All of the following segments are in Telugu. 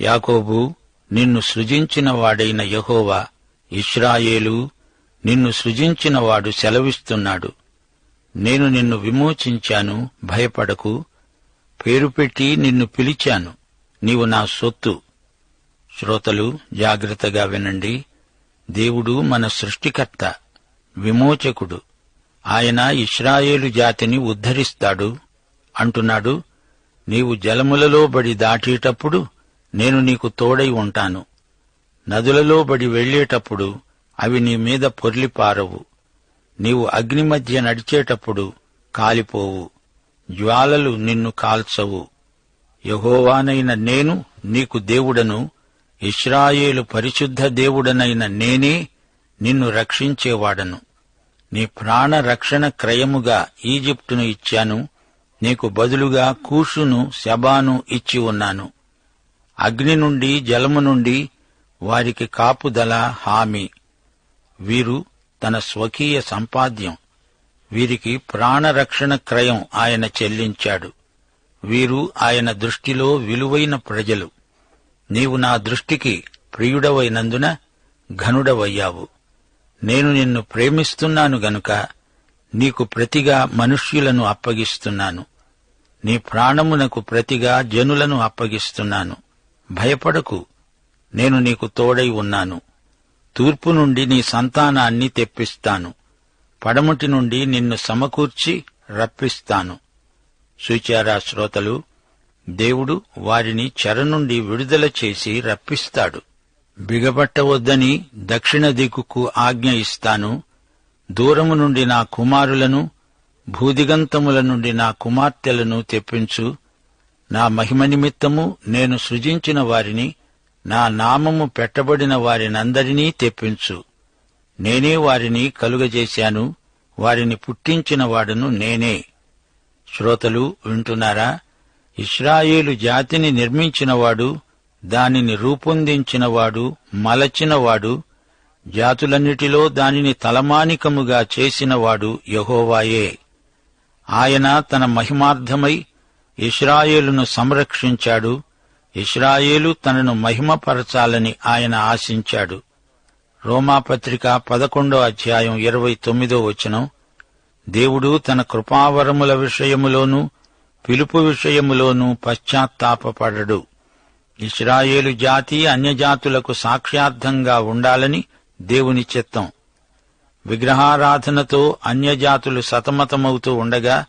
యాకోబు నిన్ను సృజించిన వాడైన యహోవా ఇష్రాయేలు నిన్ను సృజించినవాడు సెలవిస్తున్నాడు. నేను నిన్ను విమోచించాను భయపడకు పేరు పెట్టి నిన్ను పిలిచాను నీవు నా సొత్తు. శ్రోతలు జాగ్రత్తగా వినండి. దేవుడు మన సృష్టికర్త విమోచకుడు. ఆయన ఇస్రాయేలు జాతిని ఉద్ధరిస్తాడు. అంటున్నాడు నీవు జలములలో బడి దాటేటప్పుడు నేను నీకు తోడై ఉంటాను. నదులలో బడి వెళ్ళేటప్పుడు అవి నీ మీద పొర్లిపారవు. నీవు అగ్ని మధ్య నడిచేటప్పుడు కాలిపోవు. జ్వాలలు నిన్ను కాల్చవు. యహోవానైన నేను నీకు దేవుడను ఇస్రాయేలు పరిశుద్ధ దేవుడనైన నేనే నిన్ను రక్షించేవాడను. నీ ప్రాణ రక్షణ క్రయముగా ఈజిప్టును ఇచ్చాను. నీకు బదులుగా కూషును శబాను ఇచ్చి ఉన్నాను. అగ్ని నుండి జలము నుండి వారికి కాపుదల హామీ. వీరు తన స్వకీయ సంపాద్యం. వీరికి ప్రాణరక్షణ క్రయం ఆయన చెల్లించాడు. వీరు ఆయన దృష్టిలో విలువైన ప్రజలు. నీవు నా దృష్టికి ప్రియుడవైనందున ఘనుడవయ్యావు. నేను నిన్ను ప్రేమిస్తున్నాను గనుక నీకు ప్రతిగా మనుష్యులను అప్పగిస్తున్నాను. నీ ప్రాణమునకు ప్రతిగా జనులను అప్పగిస్తున్నాను. భయపడకు. నేను నీకు తోడై ఉన్నాను. తూర్పు నుండి నీ సంతానాన్ని తెప్పిస్తాను. పడముటి నుండి నిన్ను సమకూర్చి రప్పిస్తాను. సుచారా శ్రోతలు దేవుడు వారిని చెర నుండి విడుదల చేసి రప్పిస్తాడు. బిగపట్టవద్దని దక్షిణ దిక్కుకు ఆజ్ఞ ఇస్తాను. దూరము నుండి నా కుమారులను భూదిగంతముల నుండి నా కుమార్తెలను తెప్పించు. నా మహిమ నిమిత్తము నేను సృజించిన వారిని నా నామము పెట్టబడిన వారినందరినీ తెప్పించు. నేనే వారిని కలుగజేశాను వారిని పుట్టించిన వాడును నేనే. శ్రోతలు వింటున్నారా? ఇస్రాయేలు జాతిని నిర్మించినవాడు దానిని రూపొందించినవాడు మలచినవాడు జాతులన్నిటిలో దానిని తలమానికముగా చేసినవాడు యహోవాయే. ఆయన తన మహిమార్థమై ఇస్రాయేలును సంరక్షించాడు. ఇస్రాయేలు తనను మహిమపరచాలని ఆయన ఆశించాడు. రోమాపత్రిక పదకొండో అధ్యాయం ఇరవై తొమ్మిదో వచనం. దేవుడు తన కృపావరముల విషయములోనూ పిలుపు విషయములోనూ పశ్చాత్తాపపడడు. ఇస్రాయేలు జాతి అన్యజాతులకు సాక్ష్యార్థంగా ఉండాలని దేవుని చిత్తం. విగ్రహారాధనతో అన్యజాతులు సతమతమవుతూ ఉండగా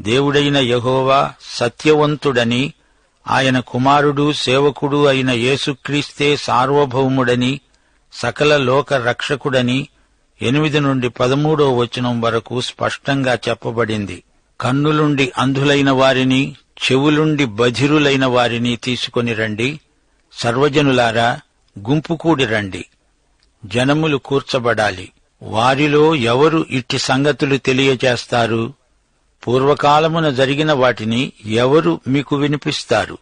దేవుడైన యహోవా సత్యవంతుడని ఆయన కుమారుడు సేవకుడు అయిన యేసుక్రీస్తే సార్వభౌముడని సకల లోక రక్షకుడని ఎనిమిది నుండి పదమూడో వచనం వరకు స్పష్టంగా చెప్పబడింది. కన్నులుండి అంధులైన వారిని చెవులుండి బధిరులైన వారిని తీసుకొని రండి. సర్వజనులారా గుంపుకూడి రండి. జనములు కూర్చబడాలి. వారిలో ఎవరు ఇట్టి సంగతులు తెలియజేస్తారు పూర్వకాలమున జరిగిన వాటిని ఎవరు మీకు వినిపిస్తారు?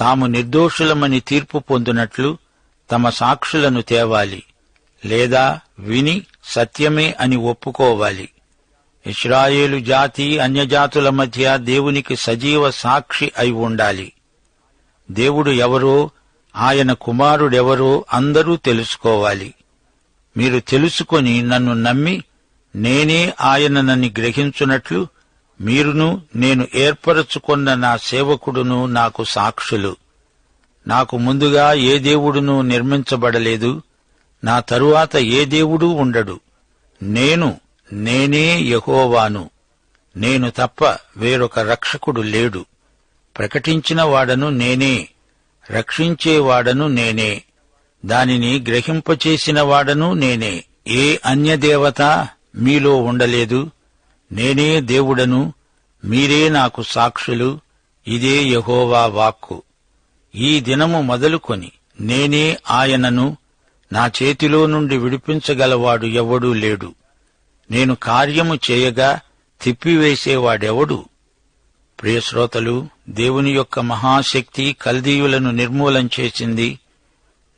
తాము నిర్దోషులమని తీర్పు పొందినట్లు తమ సాక్షులను తేవాలి లేదా విని సత్యమే అని ఒప్పుకోవాలి. ఇస్రాయేలు జాతి అన్యజాతుల మధ్య దేవునికి సజీవ సాక్షి అయి ఉండాలి. దేవుడు ఎవరో ఆయన కుమారుడెవరో అందరూ తెలుసుకోవాలి. మీరు తెలుసుకొని నన్ను నమ్మి నేనే ఆయననని గ్రహించున్నట్లు మీరును నేను ఏర్పరచుకున్న నా సేవకుడును నాకు సాక్షులు. నాకు ముందుగా ఏ దేవుడును నిర్మించబడలేదు నా తరువాత ఏ దేవుడూ ఉండడు. నేను నేనే యహోవాను. నేను తప్ప వేరొక రక్షకుడు లేడు. ప్రకటించిన వాడను నేనే రక్షించేవాడను నేనే. దానిని గ్రహింపచేసిన వాడను నేనే. ఏ అన్యదేవత మీలో ఉండలేదు. నేనే దేవుడను మీరే నాకు సాక్షులు ఇదే యహోవా వాక్కు. ఈ దినము మొదలుకొని నేనే ఆయనను నా చేతిలో నుండి విడిపించగలవాడు ఎవడూ లేడు. నేను కార్యము చేయగా తిప్పివేసేవాడెవడు? ప్రియశ్రోతలు దేవుని యొక్క మహాశక్తి కల్దీయులను నిర్మూలం చేసింది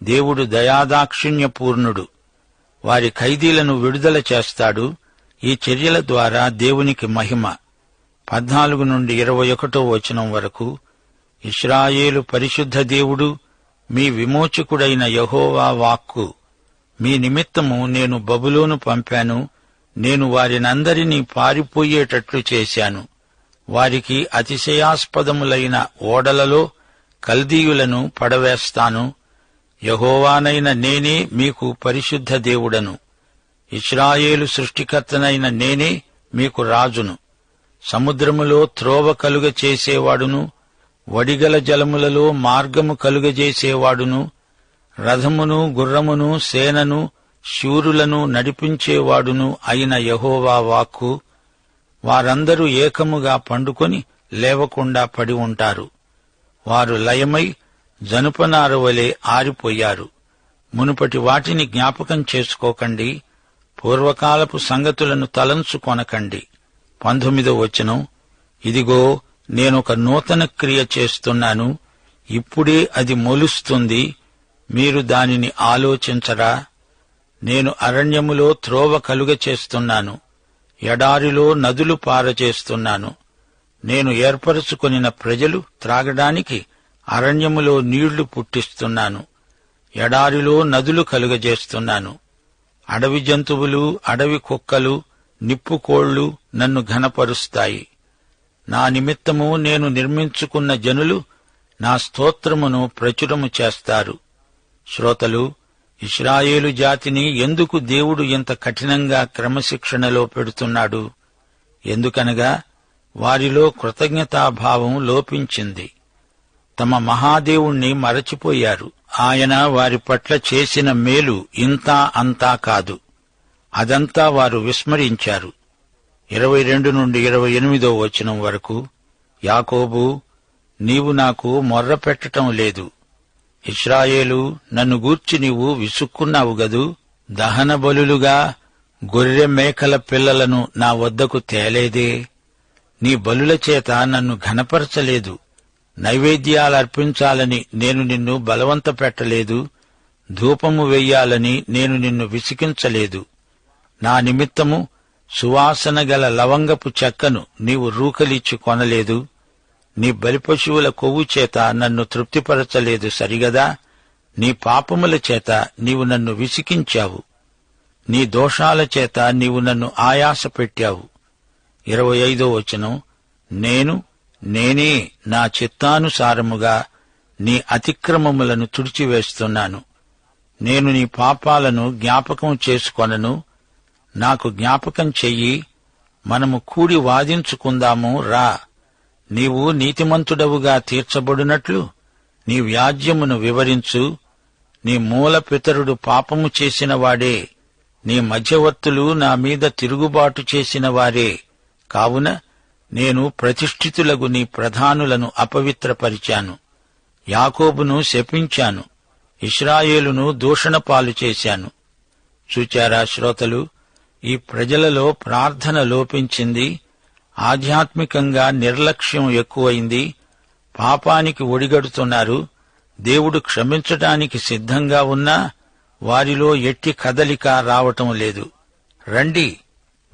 దేవుడు దయాదాక్షిణ్యపూర్ణుడు. వారి ఖైదీలను విడుదల చేస్తాడు ఈ చర్యల ద్వారా దేవునికి మహిమ. పద్నాలుగు నుండి ఇరవై ఒకటో వచనం వరకు ఇస్రాయేలు పరిశుద్ధ దేవుడు మీ విమోచకుడైన యహోవా వాక్కు. మీ నిమిత్తము నేను బబులోను పంపాను నేను వారినందరినీ పారిపోయేటట్లు చేశాను. వారికి అతిశయాస్పదములైన ఓడలలో కల్దీయులను పడవేస్తాను. యహోవానైన నేనే మీకు పరిశుద్ధ దేవుడను. ఇస్రాయేలు సృష్టికర్తనైన నేనే మీకు రాజును. సముద్రములో త్రోవ కలుగ చేసేవాడును వడిగల జలములలో మార్గము కలుగజేసేవాడును రథమును గుర్రమును సేనను శూరులను నడిపించేవాడును అయిన యహోవా వాక్కు. వారందరూ ఏకముగా పండుకొని లేవకుండా పడి ఉంటారు. వారు లయమై జనుపనారు వలె ఆరిపోయారు. మునుపటి వాటిని జ్ఞాపకం చేసుకోకండి. పూర్వకాలపు సంగతులను తలంచుకొనకండి. పంతొమ్మిదో వచనం ఇదిగో నేనొక నూతన క్రియ చేస్తున్నాను ఇప్పుడే అది మొలుస్తుంది మీరు దానిని ఆలోచించరా? నేను అరణ్యములో త్రోవ కలుగ చేస్తున్నాను ఎడారిలో నదులు పారచేస్తున్నాను నేను ఏర్పరచుకొనిన ప్రజలు త్రాగడానికి అరణ్యములో నీళ్ళు పుట్టిస్తున్నాను ఎడారిలో నదులు కలుగజేస్తున్నాను అడవి జంతువులు అడవి కుక్కలు నిప్పుకోళ్ళు నన్ను ఘనపరుస్తాయి. నా నిమిత్తము నేను నిర్మించుకున్న జనులు నా స్తోత్రమును ప్రచురము చేస్తారు. శ్రోతలు ఇస్రాయేలు జాతిని ఎందుకు దేవుడు ఇంత కఠినంగా క్రమశిక్షణలో పెడుతున్నాడు? ఎందుకనగా వారిలో కృతజ్ఞతాభావం లోపించింది. తమ మహాదేవుణ్ణి మరచిపోయారు. ఆయన వారి పట్ల చేసిన మేలు ఇంతా అంతా కాదు. అదంతా వారు విస్మరించారు. ఇరవై రెండు నుండి ఇరవై ఎనిమిదో వచనం వరకు యాకోబు నీవు నాకు మొర్ర పెట్టటం లేదు. ఇస్రాయేలు నన్ను గూర్చి నీవు విసుక్కున్నావు గదు. దహన బలులుగా గొర్రె మేకల పిల్లలను నా వద్దకు తేలేదే. నీ బలుల చేత నన్ను ఘనపరచలేదు. నైవేద్యాలు అర్పించాలని నేను నిన్ను బలవంత పెట్టలేదు ధూపము వెయ్యాలని నేను నిన్ను విసికించలేదు నా నిమిత్తము సువాసన గల లవంగపు చెక్కను నీవు రూకలిచ్చి కొనలేదు. నీ బలిపశువుల కొవ్వు చేత నన్ను తృప్తిపరచలేదు సరిగదా? నీ పాపముల చేత నీవు నన్ను విసికించావు నీ దోషాల చేత నీవు నన్ను ఆయాస పెట్టావు ఇరవై ఐదో వచనం. నేను నేనే నా చిత్తానుసారముగా నీ అతిక్రమములను తుడిచివేస్తున్నాను. నేను నీ పాపాలను జ్ఞాపకం చేసుకొనను. నాకు జ్ఞాపకం చెయ్యి. మనము కూడి వాదించుకుందాము రా. నీవు నీతిమంతుడవుగా తీర్చబడినట్లు నీ వ్యాజ్యమును వివరించు. నీ మూల పితరుడు పాపము చేసిన వాడే. నీ మధ్యవర్తులు నా మీద తిరుగుబాటు చేసిన వారే. కావున నేను ప్రతిష్ఠితులగు నీ ప్రధానులను అపవిత్రపరిచాను. యాకోబును శపించాను. ఇస్రాయేలును దూషణ పాలు చేశాను. చూచారా శ్రోతలు ఈ ప్రజలలో ప్రార్థన లోపించింది ఆధ్యాత్మికంగా నిర్లక్ష్యం ఎక్కువైంది పాపానికి ఒడిగడుతున్నారు దేవుడు క్షమించటానికి సిద్ధంగా ఉన్నా వారిలో ఎట్టి కదలిక రావటం లేదు. రండి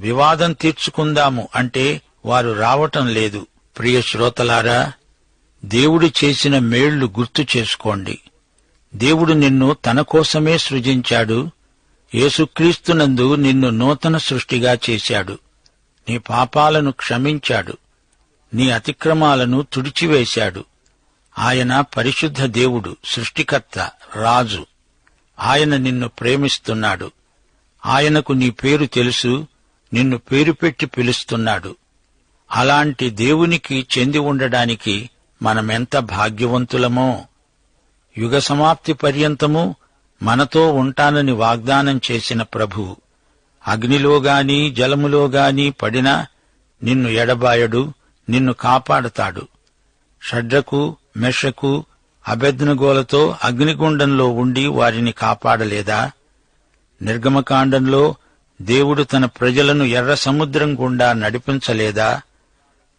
వివాదం తీర్చుకుందాము అంటే వారు రావటం లేదు. ప్రియ శ్రోతలారా దేవుడు చేసిన మేళ్ళు గుర్తు చేసుకోండి. దేవుడు నిన్ను తన కోసమే సృజించాడు. యేసుక్రీస్తునందు నిన్ను నూతన సృష్టిగా చేశాడు. నీ పాపాలను క్షమించాడు. నీ అతిక్రమాలను తుడిచివేశాడు. ఆయన పరిశుద్ధ దేవుడు సృష్టికర్త రాజు. ఆయన నిన్ను ప్రేమిస్తున్నాడు. ఆయనకు నీ పేరు తెలుసు. నిన్ను పేరు పెట్టి పిలుస్తున్నాడు. అలాంటి దేవునికి చెంది ఉండడానికి మనమెంత భాగ్యవంతులమో. యుగ సమాప్తి పర్యంతము మనతో ఉంటానని వాగ్దానం చేసిన ప్రభు అగ్నిలోగాని జలములోగాని పడినా నిన్ను ఎడబాయడు నిన్ను కాపాడతాడు. షడ్రకు మెషకు అభెజ్నగోలతో అగ్నిగుండంలో ఉండి వారిని కాపాడలేదా? నిర్గమకాండంలో దేవుడు తన ప్రజలను ఎర్ర సముద్రం గుండా నడిపించలేదా?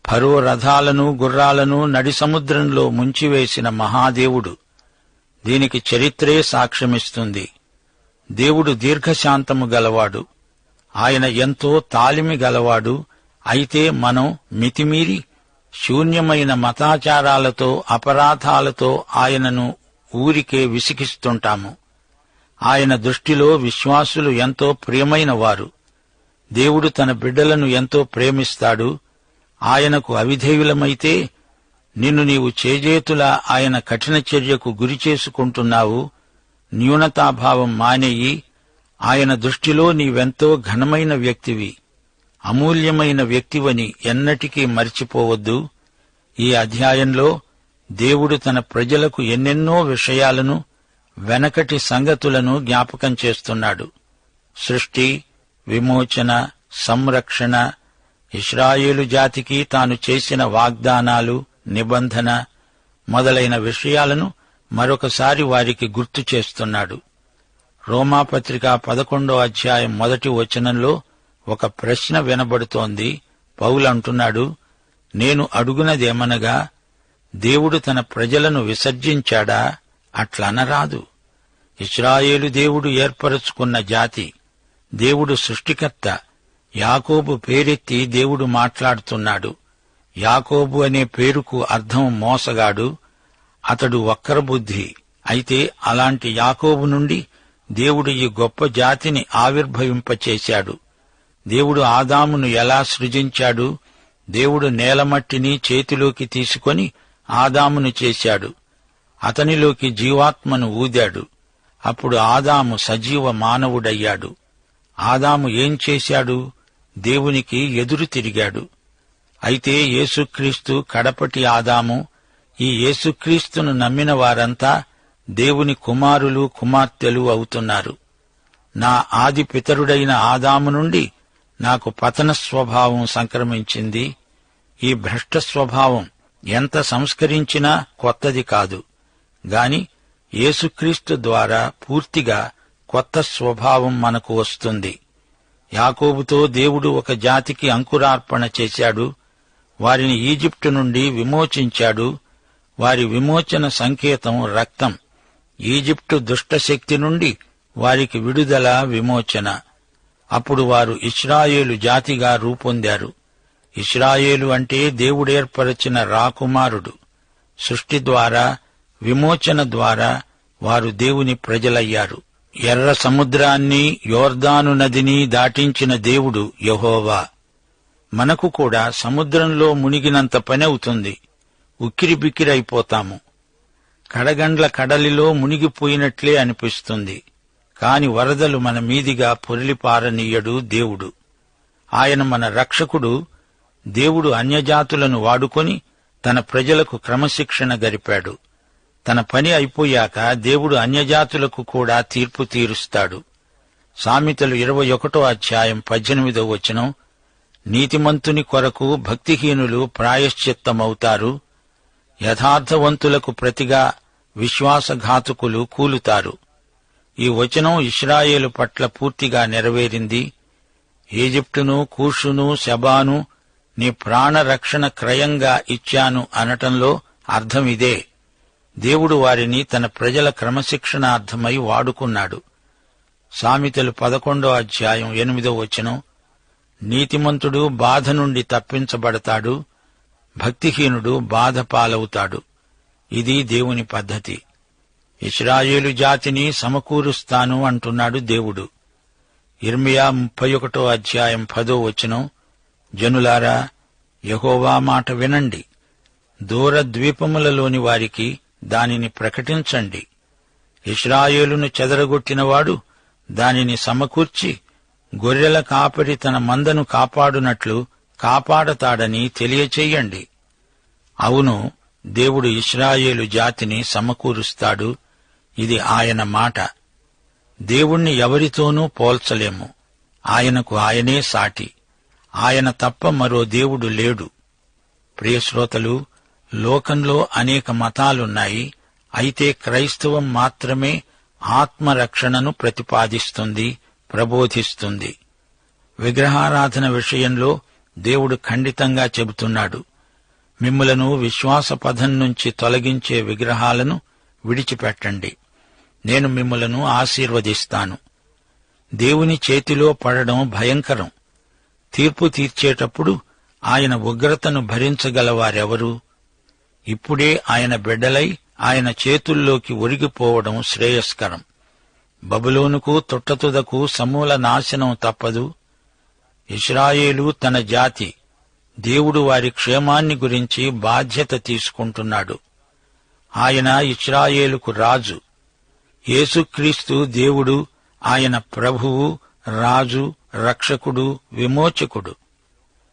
ఫరో రథాలను గుర్రాలను నడి సముద్రంలో ముంచివేసిన మహాదేవుడు. దీనికి చరిత్రే సాక్ష్యమిస్తుంది. దేవుడు దీర్ఘశాంతము గలవాడు. ఆయన ఎంతో తాలిమి గలవాడు. అయితే మనం మితిమీరి శూన్యమైన మతాచారాలతో అపరాధాలతో ఆయనను ఊరికే విసిగిస్తుంటాము. ఆయన దృష్టిలో విశ్వాసులు ఎంతో ప్రియమైన వారు. దేవుడు తన బిడ్డలను ఎంతో ప్రేమిస్తాడు. ఆయనకు అవిధేయులమైతే నిన్ను నీవు చేజేతులా ఆయన కఠిన చర్యకు గురి చేసుకుంటున్నావు. న్యూనతాభావం మానేయి. ఆయన దృష్టిలో నీవెంతో ఘనమైన వ్యక్తివి. అమూల్యమైన వ్యక్తివని ఎన్నటికీ మర్చిపోవద్దు. ఈ అధ్యాయంలో దేవుడు తన ప్రజలకు ఎన్నెన్నో విషయాలను వెనకటి సంగతులను జ్ఞాపకం చేస్తున్నాడు. సృష్టి విమోచన సంరక్షణ ఇస్రాయేలు జాతికి తాను చేసిన వాగ్దానాలు నిబంధన మొదలైన విషయాలను మరొకసారి వారికి గుర్తు చేస్తున్నాడు. రోమాపత్రిక పదకొండో అధ్యాయం మొదటి వచనంలో ఒక ప్రశ్న వినబడుతోంది. పౌలు అంటున్నాడు నేను అడుగునదేమనగా దేవుడు తన ప్రజలను విసర్జించాడా? అట్లనరాదు. ఇస్రాయేలు దేవుడు ఏర్పరచుకున్న జాతి దేవుడు సృష్టికర్త యాకోబు పేరెత్తి దేవుడు మాట్లాడుతున్నాడు. యాకోబు అనే పేరుకు అర్థం మోసగాడు అతడు వక్రబుద్ధి. అయితే అలాంటి యాకోబు నుండి దేవుడు ఈ గొప్ప జాతిని ఆవిర్భవింపచేశాడు. దేవుడు ఆదామును ఎలా సృజించాడు? దేవుడు నేలమట్టిని చేతిలోకి తీసుకొని ఆదామును చేశాడు. అతనిలోకి జీవాత్మను ఊదాడు. అప్పుడు ఆదాము సజీవ మానవుడయ్యాడు. ఆదాము ఏం చేశాడు? దేవునికి ఎదురు తిరిగాడు. అయితే యేసుక్రీస్తు కడపటి ఆదాము ఈ యేసుక్రీస్తును నమ్మిన వారంతా దేవుని కుమారులు కుమార్తెలు అవుతున్నారు. నా ఆది పితరుడైన ఆదాము నుండి నాకు పతన స్వభావం సంక్రమించింది. ఈ భ్రష్ట స్వభావం ఎంత సంస్కరించినా కొత్తది కాదు. గాని యేసుక్రీస్తు ద్వారా పూర్తిగా కొత్త స్వభావం మనకు వస్తుంది. యాకోబుతో దేవుడు ఒక జాతికి అంకురార్పణ చేశాడు. వారిని ఈజిప్టు నుండి విమోచించాడు. వారి విమోచన సంకేతం రక్తం. ఈజిప్టు దుష్టశక్తి నుండి వారికి విడుదల విమోచన. అప్పుడు వారు ఇస్రాయేలు జాతిగా రూపొందారు. ఇస్రాయేలు అంటే దేవుడేర్పరచిన రాకుమారుడు. సృష్టి ద్వారా విమోచన ద్వారా వారు దేవుని ప్రజలయ్యారు. ఎర్ర సముద్రాన్ని యోర్దాను నదిని దాటించిన దేవుడు యహోవా. మనకు కూడా సముద్రంలో మునిగినంత పని అవుతుంది. ఉక్కిరిబిక్కిరైపోతాము. కడగండ్ల కడలిలో మునిగిపోయినట్లే అనిపిస్తుంది. కాని వరదలు మన మీదిగా పొరిలిపారనీయడు దేవుడు. ఆయన మన రక్షకుడు. దేవుడు అన్యజాతులను వాడుకొని తన ప్రజలకు క్రమశిక్షణ గరిపాడు. తన పని అయిపోయాక దేవుడు అన్యజాతులకు కూడా తీర్పు తీరుస్తాడు. సామెతలు ఇరవై ఒకటో అధ్యాయం పద్దెనిమిదో వచనం నీతిమంతుని కొరకు భక్తిహీనులు ప్రాయశ్చిత్తమవుతారు యథార్థవంతులకు ప్రతిగా విశ్వాసఘాతుకులు కూలుతారు. ఈ వచనం ఇస్రాయేలు పట్ల పూర్తిగా నెరవేరింది. ఈజిప్టును కూషును శబాను నీ ప్రాణరక్షణ క్రయంగా ఇచ్చాను అనటంలో అర్థమిదే దేవుడు వారిని తన ప్రజల క్రమశిక్షణార్థమై వాడుకున్నాడు. సామెతలు పదకొండో అధ్యాయం ఎనిమిదో వచనం నీతిమంతుడు బాధ నుండి తప్పించబడతాడు భక్తిహీనుడు బాధ పాలవుతాడు. ఇది దేవుని పద్ధతి. ఇస్రాయేలు జాతిని సమకూరుస్తాను అంటున్నాడు దేవుడు. ఇర్మియా ముప్పై ఒకటో అధ్యాయం పదో వచనం జనులారా యహోవా మాట వినండి. దూర ద్వీపములలోని వారికి దానిని ప్రకటించండి. ఇస్రాయేలును చెదరగొట్టినవాడు దానిని సమకూర్చి గొర్రెల కాపరి తన మందను కాపాడునట్లు కాపాడతాడని తెలియచేయండి. అవును దేవుడు ఇస్రాయేలు జాతిని సమకూరుస్తాడు. ఇది ఆయన మాట. దేవుణ్ణి ఎవరితోనూ పోల్చలేము. ఆయనకు ఆయనే సాటి. ఆయన తప్ప మరో దేవుడు లేడు. ప్రియశ్రోతలు లోకంలో అనేక మతాలున్నాయి. అయితే క్రైస్తవం మాత్రమే ఆత్మరక్షణను ప్రతిపాదిస్తుంది ప్రబోధిస్తుంది. విగ్రహారాధన విషయంలో దేవుడు ఖండితంగా చెబుతున్నాడు. మిమ్ములను విశ్వాసపథం నుంచి తొలగించే విగ్రహాలను విడిచిపెట్టండి. నేను మిమ్మలను ఆశీర్వదిస్తాను. దేవుని చేతిలో పడడం భయంకరం. తీర్పు తీర్చేటప్పుడు ఆయన ఉగ్రతను భరించగలవారెవరు? ఇప్పుడే ఆయన బిడ్డలై ఆయన చేతుల్లోకి ఒరిగిపోవడం శ్రేయస్కరం. బబులోనుకు తొట్టతుదకు సమూల నాశనం తప్పదు. ఇస్రాయేలు తన జాతి. దేవుడు వారి క్షేమాన్ని గురించి బాధ్యత తీసుకుంటున్నాడు. ఆయన ఇస్రాయేలుకు రాజు. యేసుక్రీస్తు దేవుడు ఆయన ప్రభువు రాజు రక్షకుడు విమోచకుడు.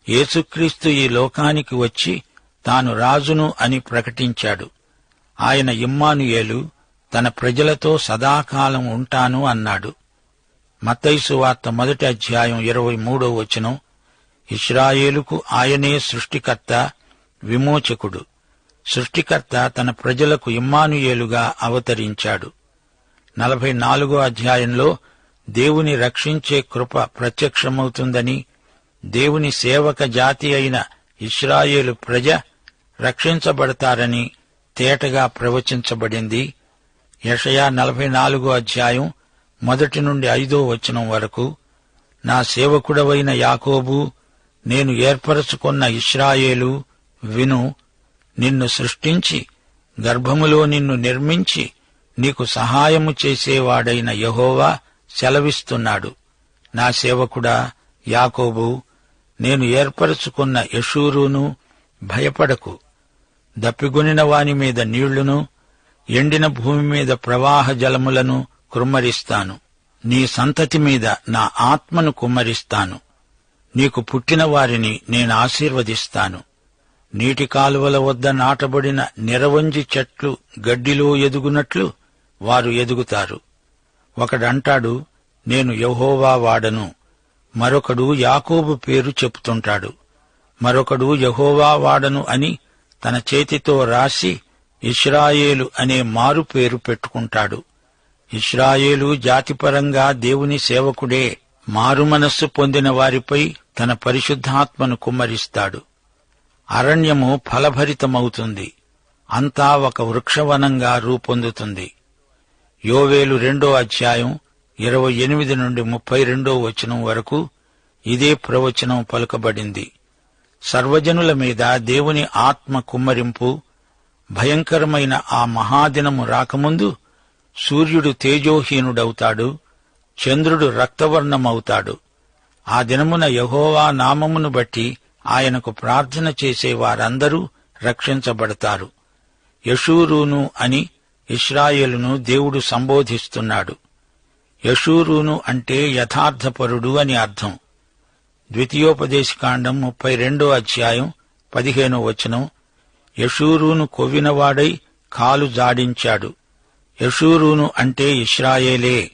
యేసుక్రీస్తు ఈ లోకానికి వచ్చి తాను రాజును అని ప్రకటించాడు. ఆయన ఇమ్మానుయేలు తన ప్రజలతో సదాకాలం ఉంటాను అన్నాడు. మత్తైసు వార్త మొదటి అధ్యాయం ఇరవై మూడో వచనం ఇస్రాయేలుకు ఆయనే సృష్టికర్త విమోచకుడు. సృష్టికర్త తన ప్రజలకు ఇమ్మానుయేలుగా అవతరించాడు. నలభై నాలుగో అధ్యాయంలో దేవుని రక్షించే కృప ప్రత్యక్షమవుతుందని దేవుని సేవక జాతి అయిన ఇస్రాయేలు ప్రజ రక్షించబడతారని తేటగా ప్రవచించబడింది. యషయా నలభై నాలుగో అధ్యాయం మొదటి నుండి ఐదో వచనం వరకు నా సేవకుడవైన యాకోబు నేను ఏర్పరచుకున్న ఇస్రాయేలు విను నిన్ను సృష్టించి గర్భములో నిన్ను నిర్మించి నీకు సహాయము చేసేవాడైన యహోవా సెలవిస్తున్నాడు. నా సేవకుడా యాకోబు నేను ఏర్పరచుకున్న యశూరును భయపడకు. దప్పిగొనిన వాని మీద నీళ్ళును ఎండిన భూమి మీద ప్రవాహ జలములను కుమ్మరిస్తాను. నీ సంతతి మీద నా ఆత్మను కుమ్మరిస్తాను. నీకు పుట్టిన వారిని నేను ఆశీర్వదిస్తాను. నీటి కాలువల వద్ద నాటబడిన నిరవంజి చెట్లు గడ్డిలో ఎదుగునట్లు వారు ఎదుగుతారు. ఒకడంటాడు నేను యహోవా వాడను. మరొకడు యాకోబు పేరు చెప్తుంటాడు మరొకడు యహోవా వాడను అని తన చేతితో రాసి ఇస్రాయేలు అనే మారు పేరు పెట్టుకుంటాడు. ఇస్రాయేలు జాతిపరంగా దేవుని సేవకుడే మారు మనస్సు పొందిన వారిపై తన పరిశుద్ధాత్మను కుమ్మరిస్తాడు. అరణ్యము ఫలభరితమవుతుంది. అంతా ఒక వృక్షవనంగా రూపొందుతుంది. యోవేలు రెండో అధ్యాయం ఇరవై ఎనిమిది నుండి ముప్పై రెండో వచనం వరకు ఇదే ప్రవచనం పలుకబడింది. సర్వజనుల మీద దేవుని ఆత్మ కుమ్మరింపు భయంకరమైన ఆ మహాదినము రాకముందు సూర్యుడు తేజోహీనుడవుతాడు చంద్రుడు రక్తవర్ణమవుతాడు. ఆ దినమున యహోవా నామమును బట్టి ఆయనకు ప్రార్థన చేసే వారందరూ రక్షించబడతారు. యశూరును అని ఇస్రాయేలును దేవుడు సంబోధిస్తున్నాడు. యశూరును అంటే యథార్థపరుడు అని అర్థం. ద్వితీయోపదేశకాండం ముప్పై రెండో అధ్యాయం పదిహేనో వచనం. యశూరును కొవ్వినవాడై కాలు జాడించాడు. యశూరును అంటే ఇస్రాయేలే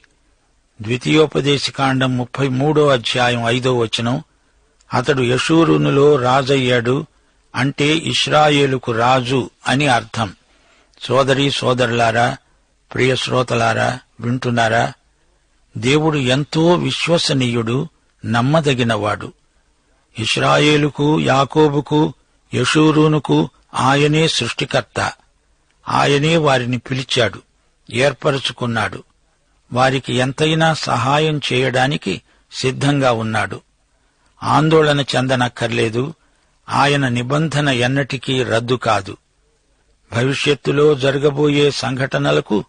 ద్వితీయోపదేశకాండం ముప్పై మూడో అధ్యాయం ఐదో వచనం. అతడు యశూరునులో రాజయ్యాడు అంటే ఇస్రాయేలుకు రాజు అని అర్థం. సోదరి సోదరులారా ప్రియ శ్రోతలారా వింటున్నారా? దేవుడు ఎంతో విశ్వసనీయుడు నమ్మదగినవాడు. ఇస్రాయేలుకు యాకోబుకు యశూరునుకు ఆయనే సృష్టికర్త. ఆయనే వారిని పిలిచాడు ఏర్పరుచుకున్నాడు. వారికి ఎంతైనా సహాయం చేయడానికి సిద్ధంగా ఉన్నాడు. ఆందోళన చెందనక్కర్లేదు ఆయన నిబంధన ఎన్నటికీ రద్దు కాదు. భవిష్యత్తులో జరగబోయే సంఘటనలకు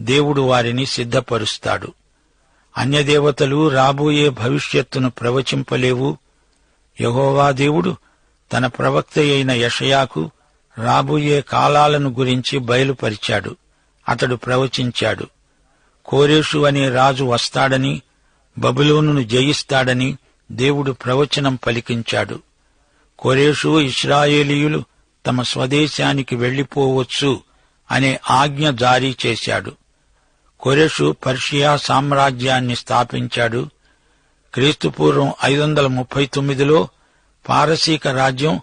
దేవుడు వారిని సిద్ధపరుస్తాడు. అన్యదేవతలు రాబోయే భవిష్యత్తును ప్రవచింపలేవు. యహోవా దేవుడు తన ప్రవక్త అయిన యషయాకు రాబోయే కాలాలను గురించి బయలుపరిచాడు. అతడు ప్రవచించాడు కోరేషు అనే రాజు వస్తాడని బబులోనును జయిస్తాడని దేవుడు ప్రవచనం పలికించాడు. కోరేషు ఇస్రాయేలీయులు తమ స్వదేశానికి వెళ్ళిపోవచ్చు అనే ఆజ్ఞ జారీ చేశాడు. కొరెషు పర్షియా సామ్రాజ్యాన్ని స్థాపించాడు. క్రీస్తుపూర్వం ఐదు వందల ముప్పై తొమ్మిదిలో పారసీక రాజ్యం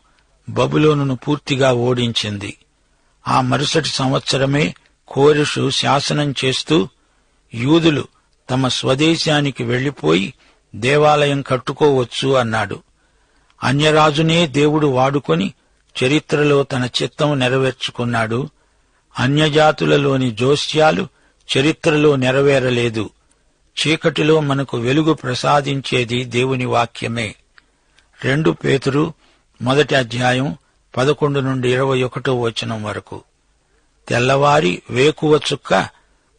బబులోనును పూర్తిగా ఓడించింది. ఆ మరుసటి సంవత్సరమే కోరెషు శాసనం చేస్తూ యూదులు తమ స్వదేశానికి వెళ్ళిపోయి దేవాలయం కట్టుకోవచ్చు అన్నాడు. అన్యరాజునే దేవుడు వాడుకొని చరిత్రలో తన చిత్తం నెరవేర్చుకున్నాడు. అన్యజాతులలోని జోస్యాలు చరిత్రలో నెరవేరలేదు. చీకటిలో మనకు వెలుగు ప్రసాదించేది దేవుని వాక్యమే. రెండు పేతురు మొదటి అధ్యాయం పదకొండు నుండి ఇరవై ఒకటో వచనం వరకు. తెల్లవారి వేకువ చుక్క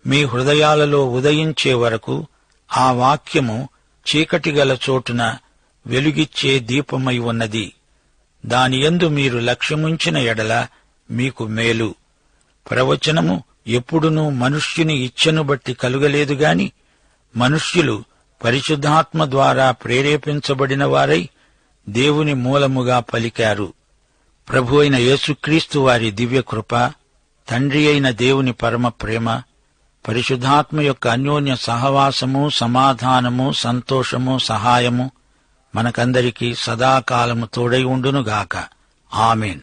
మీ హృదయాలలో ఉదయించే వరకు ఆ వాక్యము చీకటి గల చోటున వెలుగిచ్చే దీపమై ఉన్నది. దానియందు మీరు లక్ష్యముంచిన ఎడల మీకు మేలు. ప్రవచనము ఎప్పుడునూ మనుష్యుని ఇచ్ఛను బట్టి కలుగలేదుగాని మనుష్యులు పరిశుద్ధాత్మ ద్వారా ప్రేరేపించబడిన వారై దేవుని మూలముగా పలికారు. ప్రభు అయిన యేసుక్రీస్తు వారి దివ్యకృప తండ్రి అయిన దేవుని పరమ ప్రేమ పరిశుద్ధాత్మ యొక్క అన్యోన్య సహవాసము సమాధానము సంతోషము సహాయము మనకందరికీ సదాకాలము తోడై ఉండునుగాక. ఆమెన్.